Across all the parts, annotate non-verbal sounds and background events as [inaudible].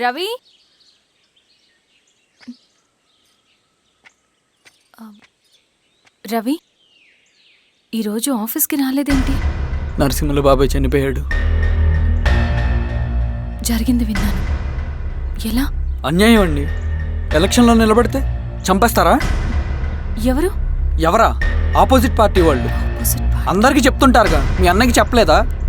రవి? రవి? ఈరోజు ఆఫీస్కి రాలేదేంటి? నరసింహుల బాబాయ్ చనిపోయాడు. జరిగింది విన్నాను. ఎలా? అన్యాయం అండి. ఎలక్షన్లో నిలబడితే చంపేస్తారా? ఎవరు? ఎవరా? ఆపోజిట్ పార్టీ వాళ్ళు. అందరికీ చెప్తుంటారుగా. మీ అన్నకి చెప్పలేదా?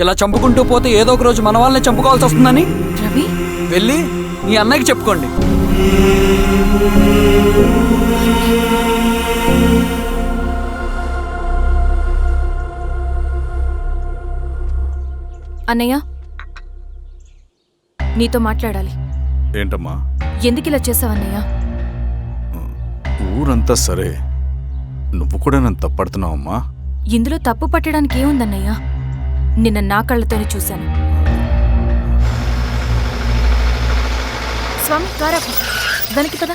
ఇలా చంపుకుంటూ పోతే ఏదో ఒక రోజు మన వాళ్ళని చంపుకోవాల్సి వస్తుందని? రవి? వెళ్ళి మీ అన్నకి చెప్పుకోండి. అన్నయ్య నీతో మాట్లాడాలి. ఏంటమ్మా? ఎందుకు ఇలా చేసావన్నయ్య ఊరంతా సరే. నువ్వు కూడా నన్ను తప్పడుతున్నావమ్మా? ఇందులో తప్పు పట్టడానికి ఏముందన్నయ్య? నిన్న నా కళ్ళతోనే చూశాను. స్వామి కారా. దానికి కదా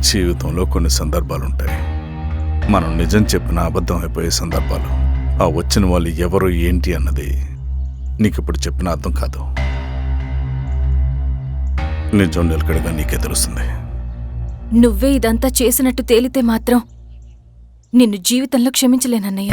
జీవితంలో కొన్ని సందర్భాలుంటాయి. మనం నిజం చెప్పిన అబద్ధం అయిపోయే సందర్భాలు. ఆ వచ్చిన వాళ్ళు ఎవరు ఏంటి అన్నది నీకు ఇప్పుడు చెప్పిన అర్థం కాదు. నిజం నిలకడగా నీకే తెలుస్తుంది. నువ్వే ఇదంతా చేసినట్టు తేలితే మాత్రం నిన్ను జీవితంలో క్షమించలేనన్నయ్య.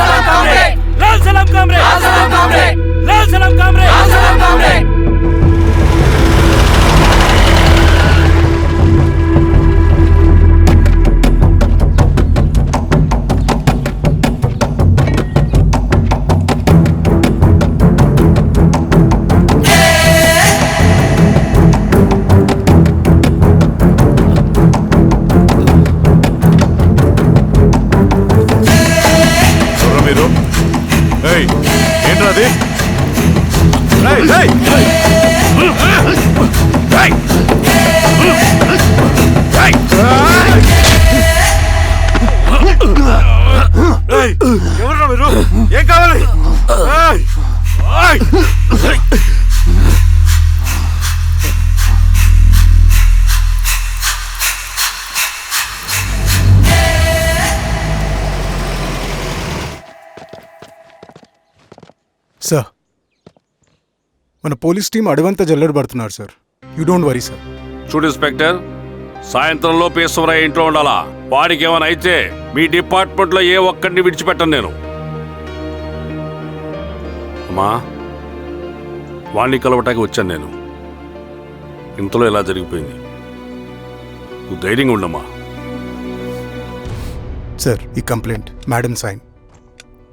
సార్ మన పోలీస్ టీం అడవంతా జల్లెడ పడుతున్నారు sir you don't worry sir చూడు ఇన్స్పెక్టర్. సాయంత్రంలో పేశ్వరయ్య ఇంట్లో ఉండాలా? వాడికి ఏమైనా అయితే మీ డిపార్ట్మెంట్లో ఏ ఒక్కడిని విడిచిపెట్టను నేను. అమ్మా వాణ్ణి కలవటానికి వచ్చాను నేను. ఇంతలో ఇలా జరిగిపోయింది? నువ్వు ధైర్యంగా ఉండమ్మా. సార్ ఈ కంప్లైంట్ మేడం సైన్.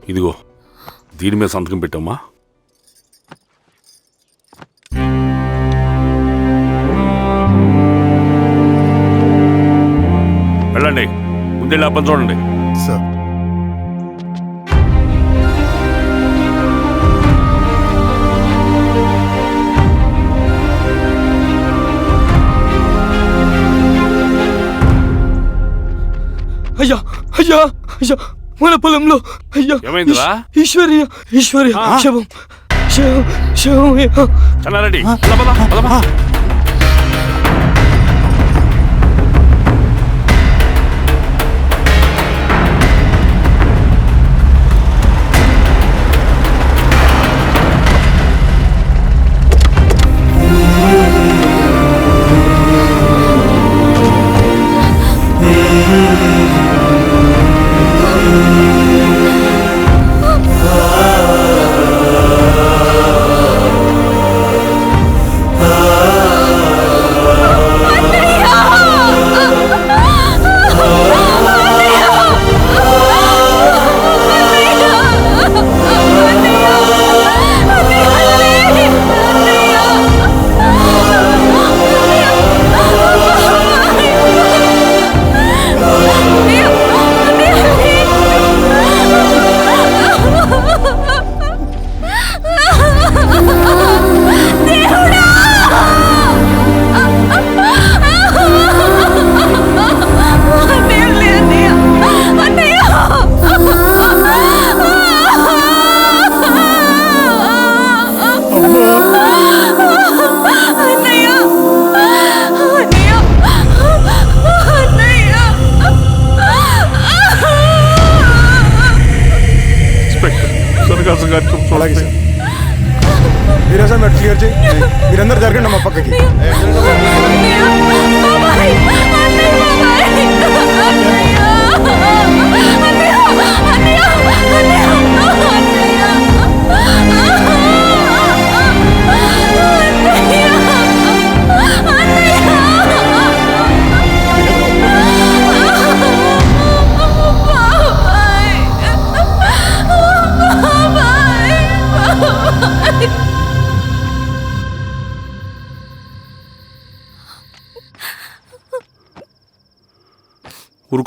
ఇదిగో దీని మీద సంతకం పెట్టమ్మా. వెళ్ళండి. ముందే పని చూడండి. అయ్యా అయ్యా మన పొలంలో అయ్యా ఏమైందిరా? ఈశ్- ఈశ్వర్య ఈశ్వర్య. శవం శవం శవం అయ్యా. జరగండి మా పక్కకి ఊరుకో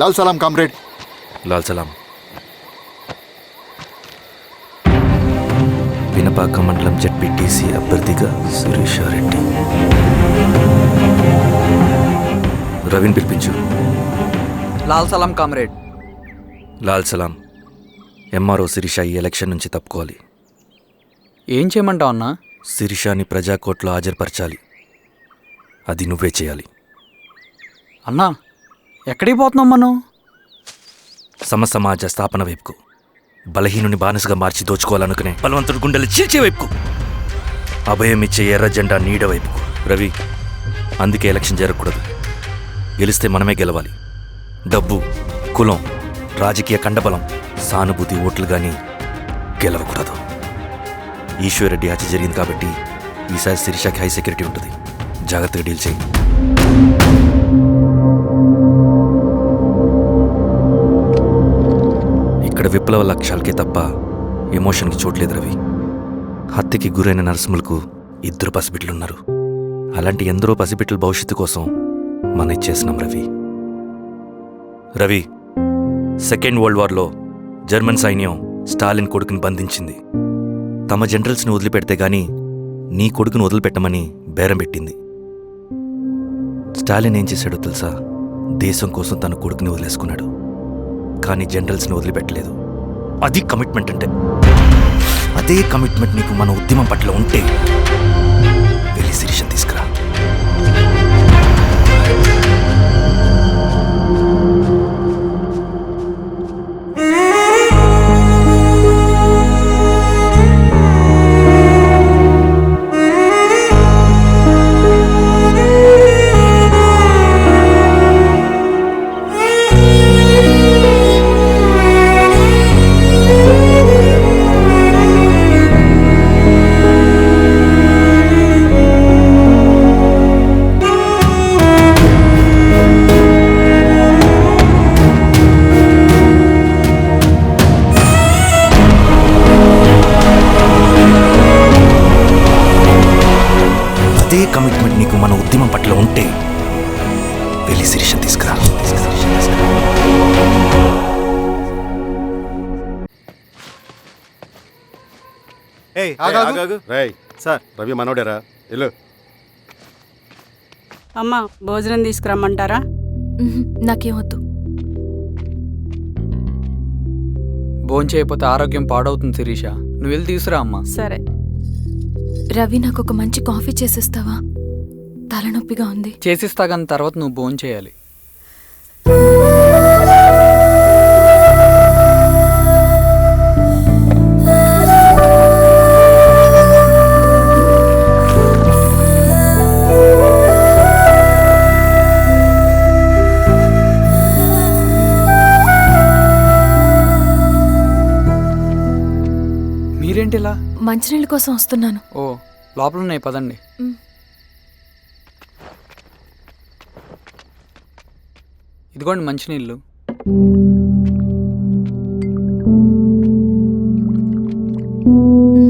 లాల్ సలాం కామ్రేడ్. లాల్ సలాం. పినపాక మండలం జడ్పీటీసీ అభ్యర్థిగా సురేష్ రెడ్డి. రవిని పిలిపించు. లాల్ సలాం కామ్రేడ్. లాల్ సలాం ఎంఆర్ఓ శిరీష ఈ ఎలక్షన్ నుంచి తప్పుకోవాలి. ఏం చేయమంటావు అన్నా? శిరీషాని ప్రజాకోర్టులో హాజరుపరచాలి. అది నువ్వే చేయాలి. అన్నా ఎక్కడికి పోతున్నాం మనం? సమసమాజ స్థాపన వైపుకు బలహీనుని బానిసగా మార్చి దోచుకోవాలనుకునే బలవంతుడు గుండెలు చీల్చే వైపుకు అభయం ఇచ్చే ఎర్ర జెండా నీడ వైపుకు. రవి అందుకే ఎలక్షన్ జరగకూడదు. గెలిస్తే మనమే గెలవాలి. డబ్బు కులం రాజకీయ కండబలం సానుభూతి ఓట్లు కానీ గెలవకూడదు. ఈశ్వరెడ్డి హత్య జరిగింది కాబట్టి ఈసారి శిరీషకి హై సెక్యూరిటీ ఉంటుంది. జాగ్రత్తగా డీల్ చేయి. విప్లవ లక్ష్యాలకే తప్ప ఎమోషన్కి చోట్లేదు రవి. హత్యకి గురైన నరసింహులకు ఇద్దరు పసిబిడ్లున్నారు అలాంటి ఎందరో పసిబిడ్డల భవిష్యత్తు కోసం మనం ఇచ్చేసినాం రవి. రవి సెకండ్ వరల్డ్ వార్లో జర్మన్ సైన్యం స్టాలిన్ కొడుకుని బంధించింది. తమ జనరల్స్ని వదిలిపెడితే గాని నీ కొడుకును వదిలిపెట్టమని బేరం పెట్టింది. స్టాలిన్ ఏం చేశాడో తెలుసా? దేశం కోసం తన కొడుకుని వదిలేసుకున్నాడు. కానీ జనరల్స్ని వదిలిపెట్టలేదు. అది కమిట్మెంట్ అంటే. అదే కమిట్మెంట్ నీకు మన ఉద్యమం పట్ల ఉంటే వెళ్ళి శిరీషం తీసుకురా. రేయ్ సార్. రవి మనోడేరా. ఇల్లు. అమ్మ భోజనం తీసుకురమ్మంటారా? ఉహుం, నాకేం వద్దు. భోంచేయకపోతే ఆరోగ్యం పాడవుతుంది శిరీష. నువ్వు వెళ్ళి తీసురా అమ్మా. సరే. రవి నాకు ఒక మంచి కాఫీ చేసిస్తావా? తలనొప్పిగా ఉంది. చేసిస్తా కానీ తర్వాత నువ్వు భోంచేయాలి [laughs] మంచినీళ్ళ కోసం వస్తున్నాను. ఓ లోపల ఉన్నాయి పదండి. ఇదిగోండి మంచినీళ్ళు. అరే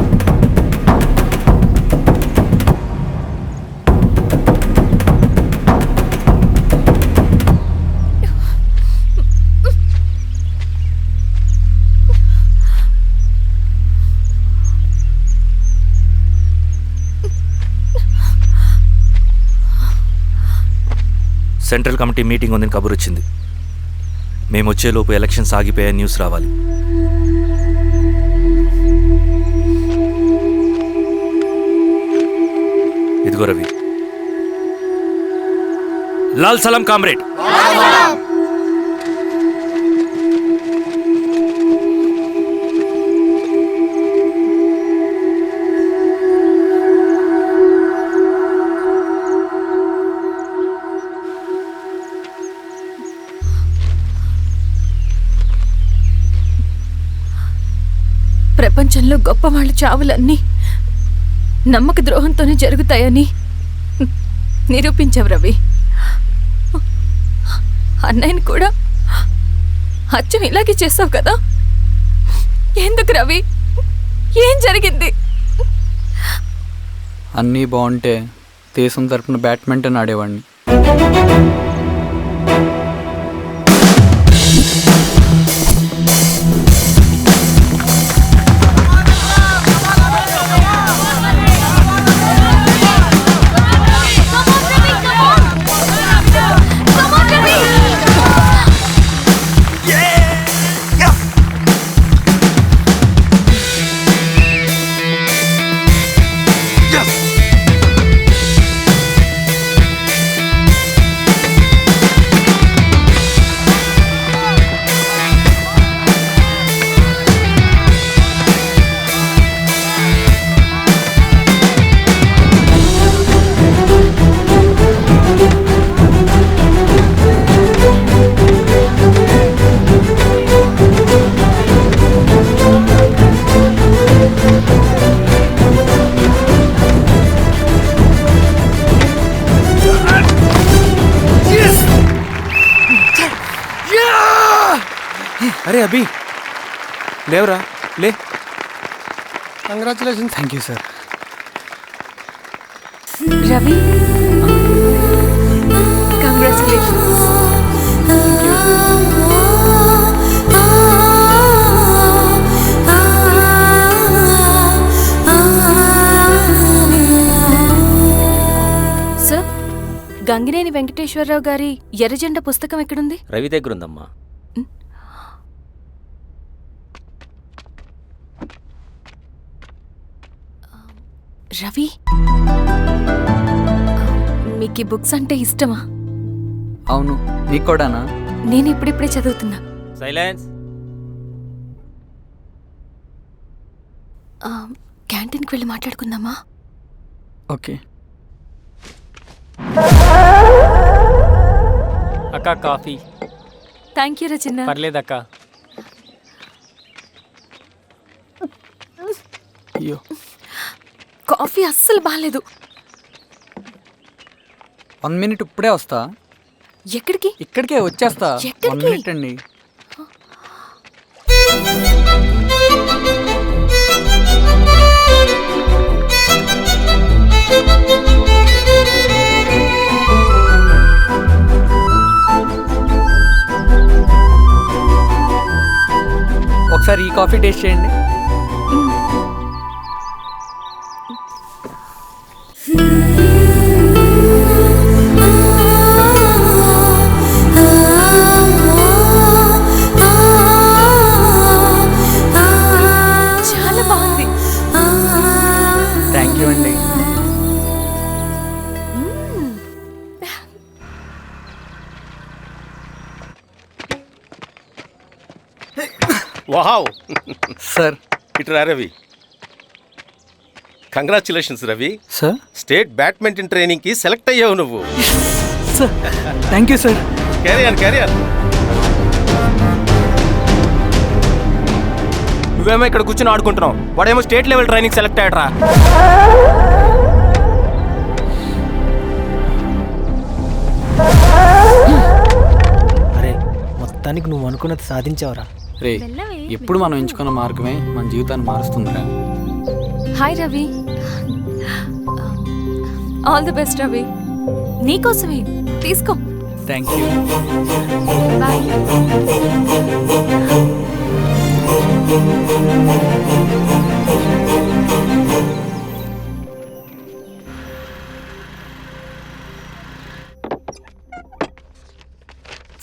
సెంట్రల్ కమిటీ మీటింగ్ ఉందని కబురు వచ్చింది. మేము వచ్చేలోపు ఎలక్షన్స్ ఆగిపోయే న్యూస్ రావాలి. ఇదిగో రవి. లాల్ సలం కామ్రేడ్. ప్రపంచంలో గొప్ప వాళ్ళ చావులన్నీ నమ్మక ద్రోహంతోనే జరుగుతాయని నిరూపించావు రవి. అన్నయ్యని కూడా అచ్చం ఇలాగే చేస్తావు కదా? ఎందుకు రవి? ఏం జరిగింది? అన్నీ బాగుంటే దేశం తరపున బ్యాడ్మింటన్ ఆడేవాడిని లేవరా లే. Congratulation thank you sir Ravi. Congratulations Gangineni Venkateswararao గారి ఎర్రజెండ పుస్తకం ఎక్కడుంది? రవి దగ్గర రవి? మీకు ఈ బుక్స్ అంటే ఇష్టమా? అవును నీకు కూడానా నేను ఇప్పుడిప్పుడే చదువుతున్నా. సైలెన్స్. క్యాంటీన్కి వెళ్ళి మాట్లాడుకుందామా? ఓకే. అక్క coffee. Thank you Rachana. పర్లేదక్క. Coffee అస్సలు బాగాలేదు వన్ మినిట్ ఇప్పుడే వస్తా. ఎక్కడికి? ఇక్కడికే వచ్చేస్తా. ఎక్కడికి? వన్ మినిట్ అండి. ఒకసారి ఈ కాఫీ టేస్ట్ చేయండి. Wow! Sir. ఇటురా Ravi. Congratulations Ravi. Sir? State badminton ట్రైనింగ్కి సెలెక్ట్ అయ్యావు నువ్వు. Sir thank you sir career career నువ్వేమో ఇక్కడ కూర్చొని ఆడుకుంటున్నావు. వాడేమో స్టేట్ లెవెల్ ట్రైనింగ్ సెలెక్ట్ అయ్యాడ్రా. అరే మొత్తానికి నువ్వు అనుకున్నది సాధించావురా. రే ఎప్పుడు మనం ఎంచుకున్న మార్గమే మన జీవితాన్ని మారుస్తుందిరా. Hi Ravi. All the best Ravi. నీకోసమే. తీసుకో. థ్యాంక్ యూ బాయ్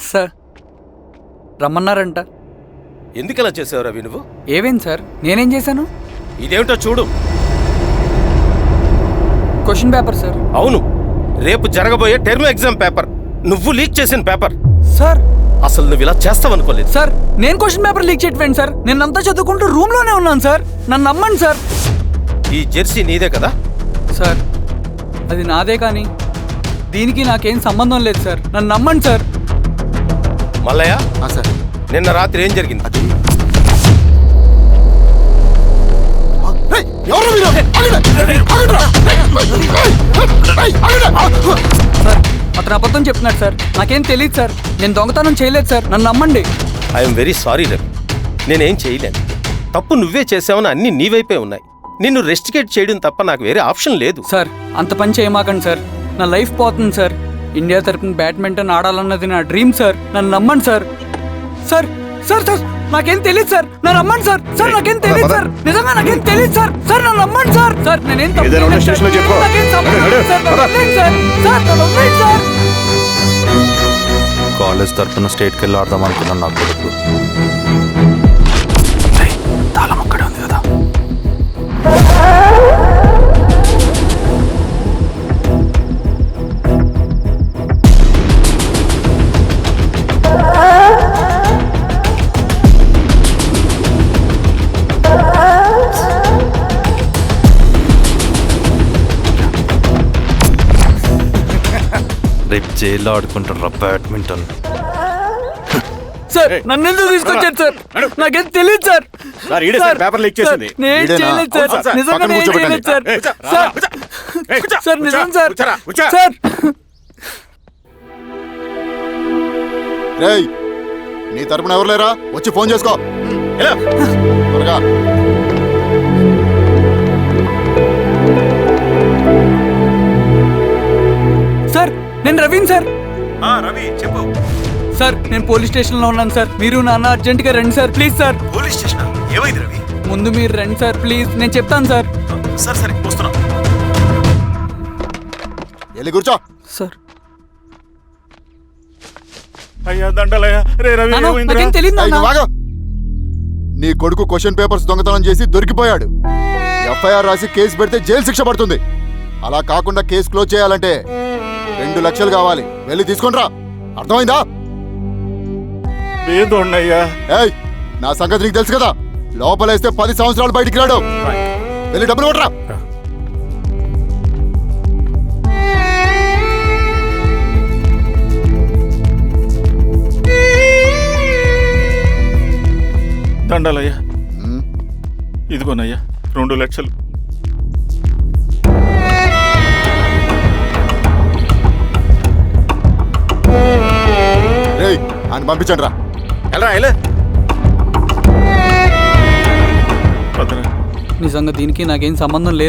సార్ రమ్మన్నారంట. ఎందుకు అలా చేసావు రవి నువ్వు? ఏవేం సార్? నేనేం చేశాను? ఇదేమిటో చూడు. క్వశ్చన్ పేపర్ సార్ అవును. రేపు జరగబోయే టర్మ్ ఎగ్జామ్ పేపర్. నువ్వు లీక్ చేసిన పేపర్. సార్ అసలు నువ్వు ఇలా చేస్తావనుకోలేదు సార్ నేను క్వశ్చన్ పేపర్ లీక్ చేయట్వేండి సార్ నేను అంతా చదువుకుంటూ రూమ్లోనే ఉన్నాను సార్ నన్ను నమ్మండి సార్ ఈ జెర్సీ నీదే కదా? సార్ అది నాదే కానీ దీనికి నాకేం సంబంధం లేదు సార్ నన్ను నమ్మండి సార్ మల్లయ్య? సార్ నిన్న రాత్రి ఏం జరిగింది? ఆగండి! సార్ అతను అబద్ధం చెప్తున్నాడు సార్. నాకేం తెలియదు సార్. నేను దొంగతనం చేయలేదు సార్. నన్ను నమ్మండి. I'm very sorry Ravi. నేనేం చేయలేను. తప్పు నువ్వే చేసావని అన్ని నీ వైపే ఉన్నాయి. నిన్ను రెస్టికేట్ చేయడం తప్ప నాకు వేరే ఆప్షన్ లేదు. సార్ అంత పని చేయమాకండి సార్. నా లైఫ్ పోతుంది సార్. ఇండియా తరపున బ్యాడ్మింటన్ ఆడాలన్నది నా డ్రీమ్ సార్. నన్ను నమ్మండి సార్. సార్ సార్ సార్ నాకేం తెలియదు సార్. నన్ను నమ్మండి సార్. సార్ నాకేం తెలియదు సార్. నిజంగా నాకేం తెలియదు సార్. సార్ నన్ను నమ్మండి సార్. సార్ నేనేం తప్పు చేయలేదు సార్. నాకేం సంబంధం నడు, లేదు సార్. Sir sir. కాలేజ్ తరఫున స్టేట్కి వెళ్ళి ఆడదాం అనుకున్నాను నా కొడుకు. జైల్లో ఆడుకుంటారా బ్యాడ్మింటన్? సార్ నన్ను ఎందుకు తీసుకొచ్చారు సార్? నాకేం తెలియదు సార్. సార్, ఈడే సార్ పేపర్ లీక్ చేసింది. సార్, నేను? చేయలేదు నిజంగా నేను. చేయలేదు సార్. సార్ సార్ నిజం సార్. సార్. రేయ్ నీ తరపున ఎవరు లేరా? వచ్చి ఫోన్ చేసుకో. ఎలా? త్వరగా. నేను రవీన్ సార్. రవి చెప్పు. సార్ నేను పోలీస్ స్టేషన్లో ఉన్నాను సార్. మీరు నాన్న అర్జెంట్గా రండి sir. Please sir. Police station? ఏమైంది రవి? ముందు మీరు రండి సార్. ప్లీజ్ నేను చెప్తాను సార్. సరే సరే వస్తున్నా. వెళ్ళి కూర్చో. సార్. అయ్యా దండలయ్యా. రే రవి? నాకేం తెలియదు నాన్న. నీ కొడుకు క్వశ్చన్ పేపర్స్ దొంగతనం చేసి దొరికిపోయాడు. ఎఫ్ఐఆర్ రాసి కేసు పెడితే జైలు శిక్ష పడుతుంది. అలా కాకుండా కేసు క్లోజ్ చేయాలంటే రెండు లక్షలు కావాలి. వెళ్ళి తీసుకుంట్రా అర్థమైందా? ఏయ్ నా సంగతి నీకు తెలుసు కదా. లోపలేస్తే పది సంవత్సరాలు బయటికి రాడు. వెళ్ళి డబ్బులు కొట్టరా దండాలయ్యా. ఇదిగోనయ్యా రెండు లక్షలు. అని పంపించండి రా. వెళ్ళు భద్రా నిజంగా దీనికి నాకేం సంబంధం లేదు.